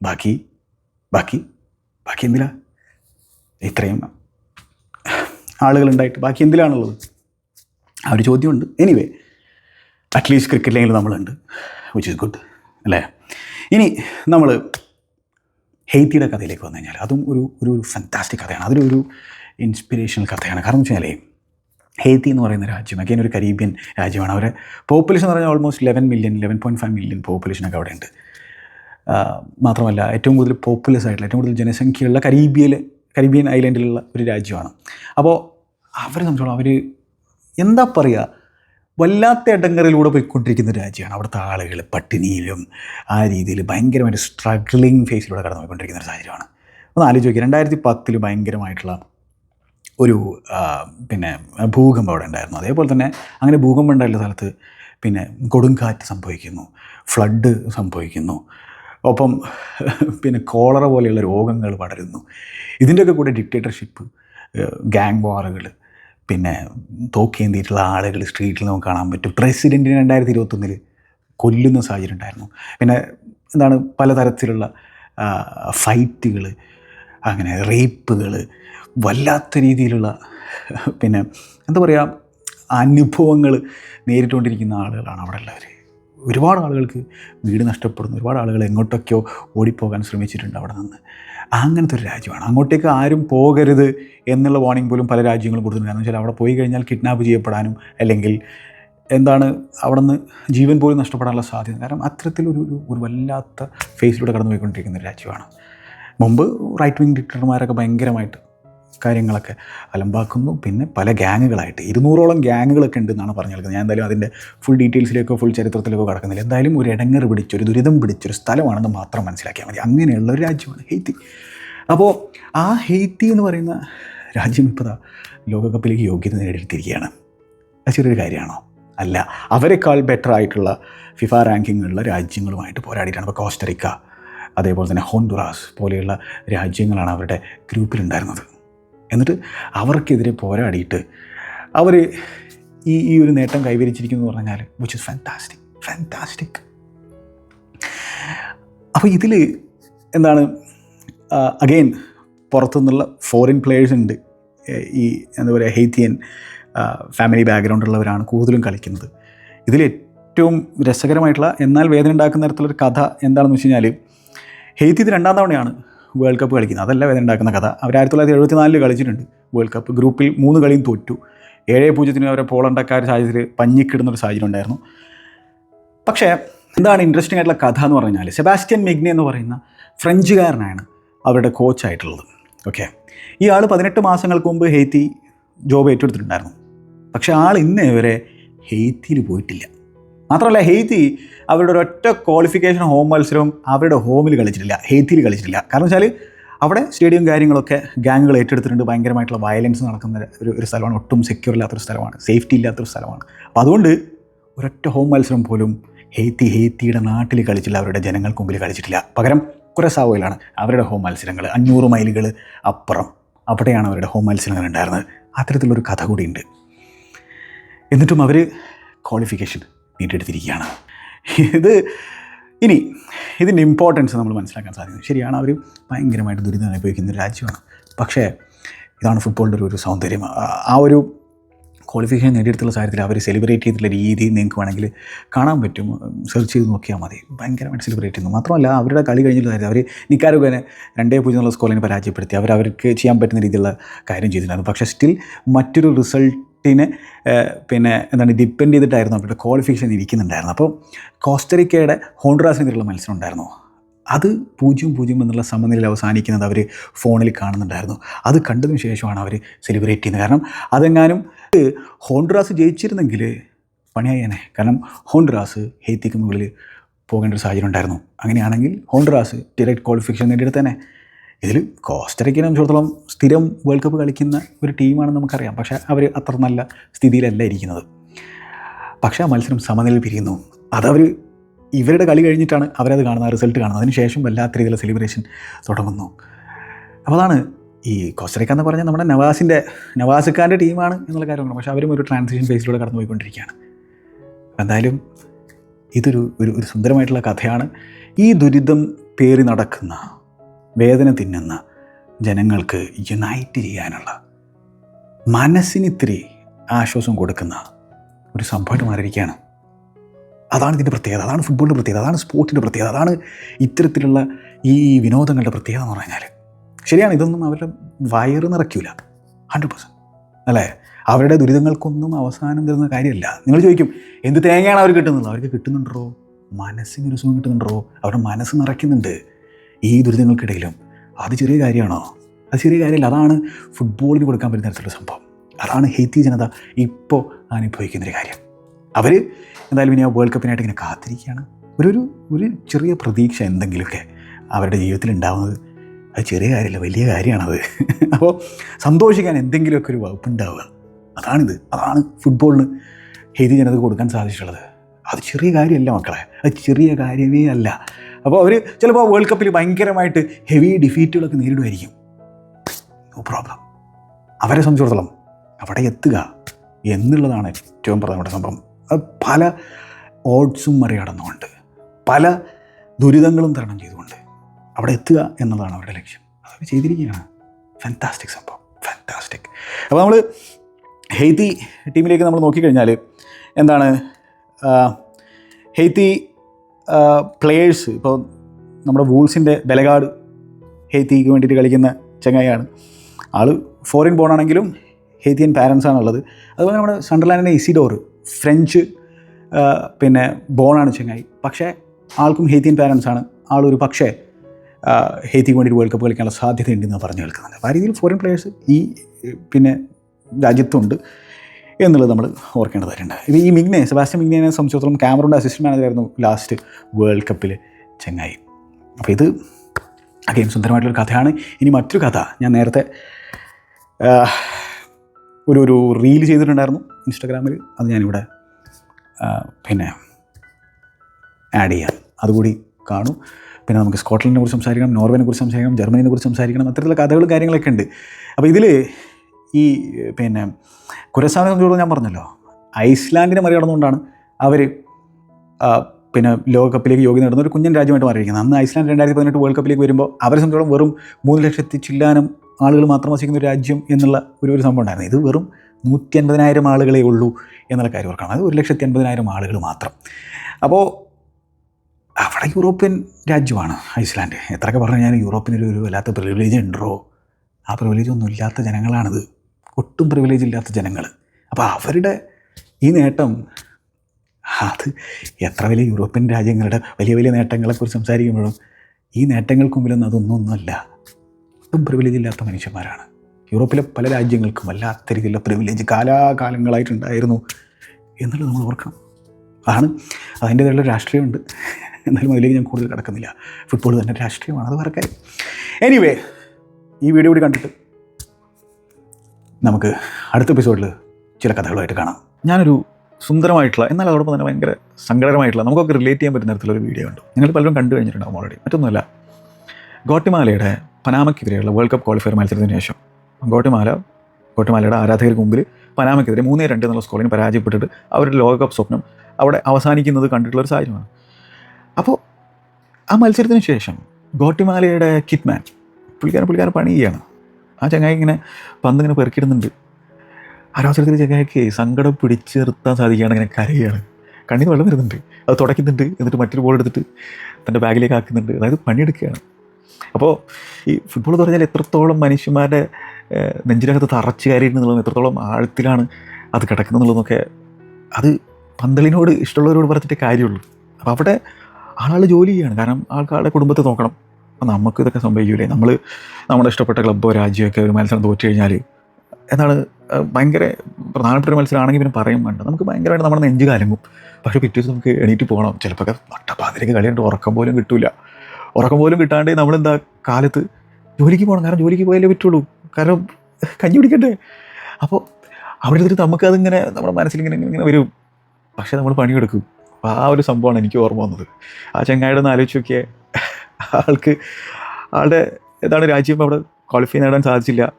ബാക്കി ബാക്കി ബാക്കി എന്തിലാ? ഇത്രയും ആളുകളുണ്ടായിട്ട് ബാക്കി എന്തിലാണുള്ളത്? ആ ഒരു ചോദ്യമുണ്ട്. എനിവേ അറ്റ്ലീസ്റ്റ് ക്രിക്കറ്റിലെങ്കിലും നമ്മളുണ്ട് വിച്ച് ഇസ് ഗുഡ് അല്ലേ? ഇനി നമ്മൾ ഹെയ്ത്തിയുടെ കഥയിലേക്ക് വന്നു കഴിഞ്ഞാൽ അതും ഒരു ഒരു ഫാന്റാസ്റ്റിക് കഥയാണ്. അതിലൊരു ഇൻസ്പിറേഷണൽ കഥയാണ്. കാരണം വെച്ച് കഴിഞ്ഞാൽ ഹെയ്ത്തി എന്ന് പറയുന്ന രാജ്യം അഗൈൻ ഒരു കരീബിയൻ രാജ്യമാണ്. അവരെ പോപ്പുലേഷൻ എന്ന് പറഞ്ഞാൽ almost eleven million eleven point five million പോപ്പുലേഷനൊക്കെ അവിടെ ഉണ്ട് മാത്രമല്ല ഏറ്റവും കൂടുതൽ പോപ്പുലസ് ആയിട്ടുള്ള ഏറ്റവും കൂടുതൽ ജനസംഖ്യയുള്ള കരീബിയയിലെ കരീബിയൻ ഐലൻഡിലുള്ള ഒരു രാജ്യമാണ്. അപ്പോൾ അവരെ സംബന്ധിച്ചോളം അവർ എന്താ പറയുക വല്ലാത്ത ഇടങ്ങളിലൂടെ പോയിക്കൊണ്ടിരിക്കുന്ന രാജ്യമാണ് അവിടുത്തെ ആളുകൾ. പട്ടിണിയിലും ആ രീതിയിൽ ഭയങ്കരമായിട്ട് സ്ട്രഗ്ലിങ് ഫേസിലൂടെ കടന്നു പോയിക്കൊണ്ടിരിക്കുന്ന ഒരു സാഹചര്യമാണ്. ഒന്ന് ആലോചിച്ച് നോക്കി രണ്ടായിരത്തി പത്തിൽ ഭയങ്കരമായിട്ടുള്ള ഒരു പിന്നെ ഭൂകമ്പം അവിടെ ഉണ്ടായിരുന്നു. അതേപോലെ തന്നെ അങ്ങനെ ഭൂകമ്പം ഉണ്ടായിട്ടുള്ള സ്ഥലത്ത് പിന്നെ കൊടുങ്കാറ്റ് സംഭവിക്കുന്നു ഫ്ലഡ് സംഭവിക്കുന്നു. ഒപ്പം പിന്നെ കോളറ പോലെയുള്ള രോഗങ്ങൾ പടരുന്നു. ഇതിന്റെയൊക്കെ കൂടെ ഡിക്റ്റേറ്റർഷിപ്പ് ഗാങ് വാറുകൾ പിന്നെ തോക്കേന്തിയിട്ടുള്ള ആളുകൾ സ്ട്രീറ്റിൽ നമുക്ക് കാണാൻ പറ്റും. പ്രസിഡന്റിന് രണ്ടായിരത്തി ഇരുപത്തൊന്നിൽ കൊല്ലുന്ന സാഹചര്യം ഉണ്ടായിരുന്നു. പിന്നെ എന്താണ് പലതരത്തിലുള്ള ഫൈറ്റുകൾ അങ്ങനെ റേപ്പുകൾ വല്ലാത്ത രീതിയിലുള്ള പിന്നെ എന്താ പറയുക അനുഭവങ്ങൾ നേരിട്ടുകൊണ്ടിരിക്കുന്ന ആളുകളാണ് അവിടെ ഉള്ളവർ ഒരുപാട് ആളുകൾക്ക് വീട് നഷ്ടപ്പെടുന്നു. ഒരുപാട് ആളുകൾ എങ്ങോട്ടൊക്കെയോ ഓടിപ്പോകാൻ ശ്രമിച്ചിട്ടുണ്ട് അവിടെ നിന്ന്. അങ്ങനത്തെ ഒരു രാജ്യമാണ്. അങ്ങോട്ടേക്ക് ആരും പോകരുത് എന്നുള്ള വാർണിംഗ് പോലും പല രാജ്യങ്ങളും കൊടുത്തിട്ടുണ്ട്. വെച്ചാൽ അവിടെ പോയി കഴിഞ്ഞാൽ കിഡ്നാപ്പ് ചെയ്യപ്പെടാനും അല്ലെങ്കിൽ എന്താണ് അവിടെ നിന്ന് ജീവൻ പോലും നഷ്ടപ്പെടാനുള്ള സാധ്യത. കാരണം അത്തരത്തിലൊരു ഒരു ഒരു വല്ലാത്ത ഫേസിലൂടെ കടന്നു പോയിക്കൊണ്ടിരിക്കുന്ന ഒരു രാജ്യമാണ്. മുമ്പ് റൈറ്റ് വിങ് ഡിക്ടർമാരൊക്കെ ഭയങ്കരമായിട്ട് കാര്യങ്ങളൊക്കെ അലമ്പാക്കുന്നു. പിന്നെ പല ഗ്യാങ്ങുകളായിട്ട് ഇരുന്നൂറോളം ഗ്യാങ്ങുകളൊക്കെ ഉണ്ട് എന്നാണ് പറഞ്ഞു കേൾക്കുന്നത് ഞാൻ എന്തായാലും അതിന്റെ ഫുൾ ഡീറ്റെയിൽസിലേക്കോ ഫുൾ ചരിത്രത്തിലേക്കോ കടക്കുന്നില്ല. എന്തായാലും ഒരു ഇടങ്ങർ പിടിച്ച് ഒരു ദുരിതം പിടിച്ച് ഒരു സ്ഥലമാണെന്ന് മാത്രം മനസ്സിലാക്കിയാൽ മതി. അങ്ങനെയുള്ള ഒരു രാജ്യമാണ് ഹെയ്ത്തി. അപ്പോൾ ആ ഹെയ്ത്തി എന്ന് പറയുന്ന രാജ്യം ഇപ്പോൾ ലോകകപ്പിലേക്ക് യോഗ്യത നേടിയെടുത്തിരിക്കുകയാണ്. അത് ചെറിയൊരു കാര്യമാണോ? അല്ല. അവരെക്കാൾ ബെറ്റർ ആയിട്ടുള്ള ഫിഫ റാങ്കിങ്ങുള്ള രാജ്യങ്ങളുമായിട്ട് പോരാടിയിട്ടാണ്. ഇപ്പോൾ കോസ്റ്ററിക്ക അതേപോലെ തന്നെ ഹോണ്ടുറാസ് പോലെയുള്ള രാജ്യങ്ങളാണ് അവരുടെ ഗ്രൂപ്പിലുണ്ടായിരുന്നത് എന്നിട്ട് അവർക്കെതിരെ പോരാടിയിട്ട് അവർ ഈ ഈ ഒരു നേട്ടം കൈവരിച്ചിരിക്കുന്നു എന്ന് പറഞ്ഞാൽ വിച്ച് ഇസ് ഫാന്റാസ്റ്റിക് ഫാന്റാസ്റ്റിക് അപ്പോൾ ഇതിൽ എന്താണ് അഗെയിൻ പുറത്തുനിന്നുള്ള ഫോറിൻ പ്ലെയേഴ്സ് ഉണ്ട്. ഈ എന്താ പറയുക ഹെയ്ത്തിയൻ ഫാമിലി ബാക്ക്ഗ്രൗണ്ട് ഉള്ളവരാണ് കൂടുതലും കളിക്കുന്നത്. ഇതിൽ ഏറ്റവും രസകരമായിട്ടുള്ള എന്നാൽ വേദന ഉണ്ടാക്കുന്ന തരത്തിലൊരു കഥ എന്താണെന്ന് വെച്ച് കഴിഞ്ഞാൽ ഹെയ്ത്തി ഇത് രണ്ടാം തവണയാണ് വേൾഡ് കപ്പ് കളിക്കുന്നത്. അതല്ല വേദന ഉണ്ടാക്കുന്ന കഥ. അവർ ആയിരത്തി തൊള്ളായിരത്തി എഴുപത്തി നാലിൽ കളിച്ചിട്ടുണ്ട് വേൾഡ് കപ്പ്. ഗ്രൂപ്പിൽ മൂന്ന് കളിയും തോറ്റു. ഏഴ് പൂജ്യത്തിന് അവരെ പോളണ്ടക്കാർ സാഹചര്യത്തിൽ പഞ്ഞിക്കിടുന്ന ഒരു സാഹചര്യം ഉണ്ടായിരുന്നു. പക്ഷേ എന്താണ് ഇൻട്രസ്റ്റിംഗ് ആയിട്ടുള്ള കഥ എന്ന് പറഞ്ഞാൽ സെബാസ്റ്റ്യൻ മെഗ്നി എന്ന് പറയുന്ന ഫ്രഞ്ചുകാരനാണ് അവരുടെ കോച്ചായിട്ടുള്ളത് ഓക്കെ ഈ ആൾ പതിനെട്ട് മാസങ്ങൾക്ക് മുമ്പ് ഹെയ്ത്തി ജോബ് ഏറ്റെടുത്തിട്ടുണ്ടായിരുന്നു. പക്ഷേ ആൾ ഇന്ന് വരെ ഹെയ്ത്തിയിൽ പോയിട്ടില്ല. മാത്രമല്ല ഹെയ്ത്തി അവരുടെ ഒരൊറ്റ ക്വാളിഫിക്കേഷൻ ഹോം മത്സരവും അവരുടെ ഹോമിൽ കളിച്ചിട്ടില്ല. ഹെയ്ത്തിയിൽ കളിച്ചിട്ടില്ല. കാരണം വെച്ചാൽ അവിടെ സ്റ്റേഡിയം കാര്യങ്ങളൊക്കെ ഗാങ്ങുകൾ ഏറ്റെടുത്തിട്ടുണ്ട്. ഭയങ്കരമായിട്ടുള്ള വയലൻസ് നടക്കുന്ന ഒരു ഒരു സ്ഥലമാണ്. ഒട്ടും സെക്യൂർ ഇല്ലാത്തൊരു സ്ഥലമാണ്. സേഫ്റ്റി ഇല്ലാത്തൊരു സ്ഥലമാണ്. അപ്പോൾ അതുകൊണ്ട് ഒരൊറ്റ ഹോം മത്സരം പോലും ഹെയ്ത്തി ഹെയ്ത്തിയുടെ നാട്ടിൽ കളിച്ചില്ല. അവരുടെ ജനങ്ങൾക്ക് മുമ്പിൽ കളിച്ചിട്ടില്ല. പകരം കുറസാവോയിലാണ് അവരുടെ ഹോം മത്സരങ്ങൾ അഞ്ഞൂറ് മൈലുകൾ അപ്പുറം അവിടെയാണ് അവരുടെ ഹോം മത്സരങ്ങൾ ഉണ്ടായിരുന്നത്. അത്തരത്തിലുള്ളൊരു കഥ കൂടിയുണ്ട്. എന്നിട്ടും അവർ ക്വാളിഫിക്കേഷൻ നേടിയെടുത്തിരിക്കുകയാണ് ഇത് ഇനി ഇതിന്റെ ഇമ്പോർട്ടൻസ് നമ്മൾ മനസ്സിലാക്കാൻ സാധിക്കും ശരിയാണ് അവർ ഭയങ്കരമായിട്ട് ദുരിതം അനുഭവിക്കുന്ന ഒരു രാജ്യമാണ്. പക്ഷേ ഇതാണ് ഫുട്ബോളിന്റെ ഒരു സൗന്ദര്യം. ആ- ഒരു ക്വാളിഫിക്കേഷൻ നേടിയെടുത്തുള്ള സാഹചര്യത്തിൽ അവർ സെലിബ്രേറ്റ് ചെയ്തിട്ടുള്ള രീതി നിങ്ങൾക്ക് വേണമെങ്കിൽ കാണാൻ പറ്റും. സെർച്ച് ചെയ്ത് നോക്കിയാൽ മതി. ഭയങ്കരമായിട്ട് സെലിബ്രേറ്റ് ചെയ്യുന്നു. മാത്രമല്ല അവരുടെ കളി കഴിഞ്ഞിട്ടുള്ള കാര്യം അവർ നിക്കാരുകനെ രണ്ടേ പൂജ്യം എന്നുള്ള സ്കോറിനെ പരാജയപ്പെടുത്തി. അവർ അവർക്ക് ചെയ്യാൻ പറ്റുന്ന രീതിയിലുള്ള കാര്യം ചെയ്തിട്ടുണ്ടായിരുന്നു. പക്ഷേ സ്റ്റിൽ മറ്റൊരു റിസൾട്ടിനെ പിന്നെ എന്താണ് ഡിപ്പെൻഡ് ചെയ്തിട്ടായിരുന്നു അവരുടെ ക്വാളിഫിക്കേഷൻ ഇരിക്കുന്നുണ്ടായിരുന്നു അപ്പോൾ കോസ്റ്ററിക്കയുടെ ഹോൺഡ്രാസിനെതിരെയുള്ള മത്സരം ഉണ്ടായിരുന്നു? അത് പൂജ്യം പൂജ്യം എന്നുള്ള സമനിലയിൽ അവസാനിക്കുന്നത് അവർ ഫോണിൽ കാണുന്നുണ്ടായിരുന്നു. അത് കണ്ടതിന് ശേഷമാണ് അവർ സെലിബ്രേറ്റ് ചെയ്യുന്നത്. കാരണം അതെങ്ങാനും ഹോൺഡ്രാസ് ജയിച്ചിരുന്നെങ്കിൽ പണിയായേനെ. കാരണം ഹോൺഡ്രാസ് ഹെയ്ത്തിക്ക് മുകളിൽ പോകേണ്ട ഒരു സാഹചര്യം ഉണ്ടായിരുന്നു. അങ്ങനെയാണെങ്കിൽ ഹോൺഡ്രാസ് ഡയറക്റ്റ് ക്വാളിഫിക്കേഷൻ നേടിയെടുത്തേനെ. ഇതിൽ കോസ്റ്ററിക്കിനെ സംബന്ധിച്ചിടത്തോളം സ്ഥിരം വേൾഡ് കപ്പ് കളിക്കുന്ന ഒരു ടീമാണെന്ന് നമുക്കറിയാം. പക്ഷേ അവർ അത്ര നല്ല സ്ഥിതിയിലല്ല ഇരിക്കുന്നത്. പക്ഷേ ആ മത്സരം സമനില പിരിയുന്നു. അതവർ ഇവരുടെ കളി കഴിഞ്ഞിട്ടാണ് അവരത് കാണുന്നത് റിസൾട്ട് കാണുന്നത്. അതിനുശേഷം വല്ലാത്ത രീതിയിലുള്ള സെലിബ്രേഷൻ തുടങ്ങുന്നു. അപ്പോൾ അതാണ് ഈ കോസ്റ്ററിക്ക എന്ന് പറഞ്ഞാൽ നമ്മുടെ നവാസിന്റെ നവാസുക്കാന്റെ ടീമാണ് എന്നുള്ള കാര്യമാണ് പക്ഷേ അവരും ഒരു ട്രാൻസിഷൻ ഫേസിലൂടെ കടന്നു പോയിക്കൊണ്ടിരിക്കുകയാണ് എന്തായാലും ഇതൊരു ഒരു ഒരു സുന്ദരമായിട്ടുള്ള കഥയാണ്. ഈ ദുരിതം പേറി നടക്കുന്ന വേദന തിന്നുന്ന ജനങ്ങൾക്ക് യുണൈറ്റ് ചെയ്യാനുള്ള മനസ്സിന് ഇത്തിരി ആശ്വാസം കൊടുക്കുന്ന ഒരു സംഭവമായിട്ട് മാറിയിരിക്കുകയാണ്. അതാണ് ഇതിന്റെ പ്രത്യേകത. അതാണ് ഫുട്ബോളിന്റെ പ്രത്യേകത. അതാണ് സ്പോർട്ടിന്റെ പ്രത്യേകത. അതാണ് ഇത്തരത്തിലുള്ള ഈ വിനോദങ്ങളുടെ പ്രത്യേകത എന്ന് പറഞ്ഞാൽ ശരിയാണ് ഇതൊന്നും അവരുടെ വയറ് നിറയ്ക്കൂല. ഹൺഡ്രഡ് പെർസെന്റ് അല്ലേ? അവരുടെ ദുരിതങ്ങൾക്കൊന്നും അവസാനം തരുന്ന കാര്യമല്ല. നിങ്ങൾ ചോദിക്കും എന്ത് തേങ്ങയാണ് അവർ കിട്ടുന്നത്? അവർക്ക് കിട്ടുന്നുണ്ടോ? മനസ്സിന് ഒരു സുഖം കിട്ടുന്നുണ്ടോ? അവരുടെ മനസ്സ് നിറയ്ക്കുന്നുണ്ട്. ഈ ദുരിതങ്ങൾക്കിടയിലും അത് ചെറിയ കാര്യമാണോ? അത് ചെറിയ കാര്യമല്ല. അതാണ് ഫുട്ബോളിന് കൊടുക്കാൻ പറ്റുന്ന തരത്തിലുള്ള സംഭവം. അതാണ് ഹെയ്ത്തി ജനത ഇപ്പോൾ അനുഭവിക്കുന്നൊരു കാര്യം. അവർ എന്തായാലും ഇനി ആ വേൾഡ് കപ്പിനായിട്ട് ഇങ്ങനെ കാത്തിരിക്കുകയാണ്. ഒരു ഒരു ചെറിയ പ്രതീക്ഷ എന്തെങ്കിലുമൊക്കെ അവരുടെ ജീവിതത്തിൽ ഉണ്ടാവുന്നത്. അത് ചെറിയ കാര്യമല്ല വലിയ കാര്യമാണത്. അപ്പോൾ സന്തോഷിക്കാൻ എന്തെങ്കിലുമൊക്കെ ഒരു വകുപ്പുണ്ടാവുക. അതാണിത്. അതാണ് ഫുട്ബോളിന് ഹെയ്തി ജനത കൊടുക്കാൻ സാധിച്ചിട്ടുള്ളത്. അത് ചെറിയ കാര്യമല്ല മക്കളെ. അത് ചെറിയ കാര്യമേ അല്ല. അപ്പോൾ അവർ ചിലപ്പോൾ വേൾഡ് കപ്പിൽ ഭയങ്കരമായിട്ട് ഹെവി ഡിഫീറ്റുകളൊക്കെ നേരിടുമായിരിക്കും. നോ പ്രോബ്ലം അവരെ സംബന്ധിച്ചിടത്തോളം അവിടെ എത്തുക എന്നുള്ളതാണ് ഏറ്റവും പ്രധാനപ്പെട്ട സംഭവം. അത് പല ഓഡ്സും മറികടന്നുകൊണ്ട് പല ദുരിതങ്ങളും തരണം ചെയ്തുകൊണ്ട് അവിടെ എത്തുക എന്നുള്ളതാണ് അവരുടെ ലക്ഷ്യം. അതൊക്കെ ചെയ്തിരിക്കുകയാണ്. ഫാന്റാസ്റ്റിക് സംഭവം. ഫാന്റാസ്റ്റിക് അപ്പോൾ നമ്മൾ ഹെയ്ത്തി ടീമിലേക്ക് നമ്മൾ നോക്കിക്കഴിഞ്ഞാൽ എന്താണ് ഹെയ്ത്തി പ്ലേയേഴ്സ് ഇപ്പോൾ നമ്മുടെ വൂൾസിന്റെ ബലഗാഡ് ഹെയ്ത്തിക്ക് വേണ്ടിയിട്ട് കളിക്കുന്ന ചങ്ങായിയാണ്. ആൾ ഫോറിൻ ബോൺ ആണെങ്കിലും ഹെയ്ത്തിയൻ പാരൻസ് ആണുള്ളത്. അതുപോലെ നമ്മുടെ സണ്ടർലാൻഡിന്റെ ഇസിഡോർ ഫ്രഞ്ച് പിന്നെ ബോണാണ് ചങ്ങായി. പക്ഷേ ആൾക്കും ഹെയ്ത്തിയൻ പാരൻസ് ആണ്. ആളൊരു പക്ഷേ ഹേത്തിക്ക് വേണ്ടിയിട്ട് വേൾഡ് കപ്പ് കളിക്കാനുള്ള സാധ്യതയുണ്ടെന്ന് പറഞ്ഞു കേൾക്കുന്നുണ്ട്. അപ്പോൾ ആ രീതിയിൽ ഫോറിൻ പ്ലേയേഴ്സ് ഈ പിന്നെ രാജ്യത്തുണ്ട്. എന്നുള്ളത് നമ്മൾ ഓർക്കേണ്ടതായിട്ടുണ്ട് ഇത് ഈ മിഗ്നെ സെബാസ്റ്റ്യൻ മിഗ്നെ സംബന്ധിച്ചിടത്തോളം ക്യാമറയുടെ അസിസ്റ്റന്റ് മാനേജറായിരുന്നു ലാസ്റ്റ് വേൾഡ് കപ്പിൽ ചെങ്ങായി. അപ്പോൾ ഇത് അഗെയിം സുന്ദരമായിട്ടുള്ളൊരു കഥയാണ്. ഇനി മറ്റൊരു കഥ ഞാൻ നേരത്തെ ഒരു ഒരു റീൽ ചെയ്തിട്ടുണ്ടായിരുന്നു ഇൻസ്റ്റാഗ്രാമിൽ അത് ഞാനിവിടെ പിന്നെ ആഡ് ചെയ്യാം. അതുകൂടി കാണും. പിന്നെ നമുക്ക് സ്കോട്ട്ലൻഡിനെ കുറിച്ച് സംസാരിക്കണം നോർവേനെ കുറിച്ച് സംസാരിക്കണം ജർമ്മനിയെ കുറിച്ച് സംസാരിക്കണം അത്തരത്തിലുള്ള കഥകളും കാര്യങ്ങളൊക്കെ ഉണ്ട്. അപ്പോൾ ഇതിൽ ഈ പിന്നെ കുരസാവിനെ സംബന്ധിച്ചിടത്തോളം ഞാൻ പറഞ്ഞല്ലോ. ഐസ്ലാൻഡിനെ മറികടന്നുകൊണ്ടാണ് അവർ പിന്നെ ലോകകപ്പിലേക്ക് യോഗ്യത നേടുന്ന ഒരു കുഞ്ഞൻ രാജ്യമായിട്ട് മാറിയിരിക്കുന്നത്. അന്ന് ഐസ്ലാൻഡ് രണ്ടായിരത്തി പതിനെട്ട് വേൾഡ് കപ്പിലേക്ക് വരുമ്പോൾ അവരെ സംബന്ധിച്ചോളം വെറും മൂന്ന് ലക്ഷത്തി ചില്ലാനും ആളുകൾ മാത്രം വസിക്കുന്ന ഒരു രാജ്യം എന്നുള്ള ഒരു ഒരു സംഭവം ഉണ്ടായിരുന്നു. ഇത് വെറും നൂറ്റി അൻപതിനായിരം ആളുകളേ ഉള്ളൂ എന്നുള്ള കാര്യം ഓർക്കണം. അത് ഒരു ലക്ഷത്തി അൻപതിനായിരം ആളുകൾ മാത്രം. അപ്പോൾ അവിടെ യൂറോപ്യൻ രാജ്യമാണ് ഐസ്ലാൻഡ്. എത്രയൊക്കെ പറഞ്ഞു കഴിഞ്ഞാൽ യൂറോപ്പിനൊരു ഒരു വല്ലാത്ത പ്രിവിലേജ് ഉണ്ടോ? ആ പ്രിവിലേജ് ഒന്നും ഇല്ലാത്ത ജനങ്ങളാണിത്. ഒട്ടും പ്രിവിലേജ് ഇല്ലാത്ത ജനങ്ങൾ അപ്പോൾ അവരുടെ ഈ നേട്ടം അത് എത്ര വലിയ യൂറോപ്യൻ രാജ്യങ്ങളുടെ വലിയ വലിയ നേട്ടങ്ങളെക്കുറിച്ച് സംസാരിക്കുമ്പോഴും ഈ നേട്ടങ്ങൾക്ക് മുമ്പിലൊന്നും അതൊന്നൊന്നുമല്ല. ഒട്ടും പ്രിവിലേജ് ഇല്ലാത്ത മനുഷ്യന്മാരാണ്. യൂറോപ്പിലെ പല രാജ്യങ്ങൾക്കും വല്ലാത്ത രീതിയിലുള്ള പ്രിവിലേജ് കാലാകാലങ്ങളായിട്ടുണ്ടായിരുന്നു എന്നുള്ളത് നമ്മൾ ഓർക്കണം. അതാണ് അതിന്റേതായുള്ള രാഷ്ട്രീയമുണ്ട്. എന്നാലും അതിലേക്ക് ഞാൻ കൂടുതൽ കിടക്കുന്നില്ല. ഫുട്ബോൾ തന്നെ രാഷ്ട്രീയമാണ്. അത് വേറെ എനിവേ ഈ വീഡിയോ കൂടി കണ്ടിട്ട് നമുക്ക് അടുത്ത എപ്പിസോഡിൽ ചില കഥകളുമായിട്ട് കാണാം. ഞാനൊരു സുന്ദരമായിട്ടുള്ള എന്നാൽ അതോടൊപ്പം തന്നെ ഭയങ്കര സങ്കടകരമായിട്ടുള്ള നമുക്കൊക്കെ റിലേറ്റ് ചെയ്യാൻ പറ്റുന്ന തരത്തിലൊരു വീഡിയോ ഉണ്ട്. നിങ്ങൾ പലരും കണ്ടു കഴിഞ്ഞിട്ടുണ്ടാവും ഓൾറെഡി മറ്റൊന്നുമല്ല ഗോട്ടിമാലയുടെ പനാമയ്ക്കെതിരെയുള്ള വേൾഡ് കപ്പ് ക്വാളിഫയർ മത്സരത്തിന് ശേഷം ഗോട്ടിമാല ഗോട്ടിമാലയുടെ ആരാധകർക്ക് മുമ്പിൽ പനാമയ്ക്കെതിരെ മൂന്നേ രണ്ട് എന്നുള്ള സ്കോറിന് പരാജയപ്പെട്ടിട്ട് അവരുടെ ലോകകപ്പ് സ്വപ്നം അവിടെ അവസാനിക്കുന്നത് കണ്ടിട്ടുള്ള ഒരു സാഹചര്യമാണ്. അപ്പോൾ ആ മത്സരത്തിന് ശേഷം ഗോട്ടിമാലയുടെ കിറ്റ്മാൻ പുള്ളിക്കാരൻ പുള്ളിക്കാരൻ പണി ആ ചങ്ങായി ഇങ്ങനെ പന്ത് ഇങ്ങനെ ആ അവസരത്തിൽ ചങ്ങായിക്ക് സങ്കടം പിടിച്ചു നിർത്താൻ സാധിക്കുകയാണ് ഇങ്ങനെ കരയാണ് കണ്ണിന് വെള്ളം വരുന്നുണ്ട്. അത് തുടയ്ക്കുന്നുണ്ട്. എന്നിട്ട് മറ്റൊരു ബോൾ എടുത്തിട്ട് തന്റെ ബാഗിലേക്ക് ആക്കുന്നുണ്ട്. അതായത് പണിയെടുക്കുകയാണ്. അപ്പോൾ ഈ ഫുട്ബോൾ എന്ന് പറഞ്ഞാൽ എത്രത്തോളം മനുഷ്യന്മാരുടെ നെഞ്ചിനകത്ത് തറച്ച് കയറിയിട്ടുണ്ടെന്നുള്ളതും എത്രത്തോളം ആഴത്തിലാണ് അത് കിടക്കുന്നുള്ളതൊക്കെ അത് പന്തളിനോട് ഇഷ്ടമുള്ളവരോട് പറഞ്ഞിട്ടേ കാര്യമുള്ളൂ. അപ്പോൾ അവിടെ ആളാൾ ജോലി ചെയ്യാണ് കാരണം ആൾക്കാരുടെ കുടുംബത്തെ നോക്കണം. അപ്പോൾ നമുക്ക് ഇതൊക്കെ സംഭവിക്കൂലേ? നമ്മൾ നമ്മുടെ ഇഷ്ടപ്പെട്ട ക്ലബ്ബോ രാജ്യമൊക്കെ ഒരു മത്സരം തോറ്റു കഴിഞ്ഞാൽ എന്താണ് ഭയങ്കര പ്രധാനപ്പെട്ട ഒരു മത്സരമാണെങ്കിൽ പിന്നെ പറയും വേണ്ട. നമുക്ക് ഭയങ്കരമായിട്ട് നമ്മുടെ നെഞ്ച് കലങ്ങും. പക്ഷേ പിറ്റേ ദിവസം നമുക്ക് എണീറ്റ് പോകണം. ചിലപ്പോൾ ഒക്കെ നട്ടപ്പാതിലേക്ക് കളിയുണ്ട് ഉറക്കം പോലും കിട്ടില്ല ഉറക്കം പോലും കിട്ടാണ്ട് നമ്മളെന്താ കാലത്ത് ജോലിക്ക് പോകണം. കാരണം ജോലിക്ക് പോയാലേ പറ്റുള്ളൂ. കാരണം കഞ്ഞി പിടിക്കട്ടെ അപ്പോൾ അവിടെ ഇരുന്നിട്ട് നമുക്കതിങ്ങനെ നമ്മുടെ മനസ്സിലിങ്ങനെ ഇങ്ങനെ ഇങ്ങനെ വരും. പക്ഷേ നമ്മൾ പണിയെടുക്കും. അപ്പോൾ ആ ഒരു സംഭവമാണ് എനിക്ക് ഓർമ്മ വന്നത്. ആ ചങ്ങായിടെ ഒന്ന് ആലോചിച്ച് നോക്കിയേ. ആൾക്ക് ആളുടെ ഏതാണ് രാജ്യം. അവിടെ ക്വാളിഫൈ നേടാൻ സാധിച്ചില്ല.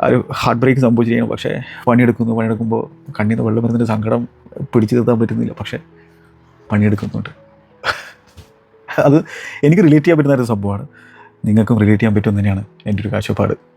ആ ഒരു ഹാർട്ട് ബ്രേക്ക് സംഭവിച്ചിരിക്കണം പക്ഷേ പണിയെടുക്കുന്നു. പണിയെടുക്കുമ്പോൾ കണ്ണിൽ നിന്ന് വെള്ളം വരുന്നതിന്റെ സങ്കടം പിടിച്ചു നിർത്താൻ പറ്റുന്നില്ല. പക്ഷേ പണിയെടുക്കുന്നുണ്ട്. അത് എനിക്ക് റിലേറ്റ് ചെയ്യാൻ പറ്റുന്ന ഒരു സംഭവമാണ്. നിങ്ങൾക്കും റിലേറ്റ് ചെയ്യാൻ പറ്റും തന്നെയാണ് എന്റെ ഒരു കാഴ്ചപ്പാട്.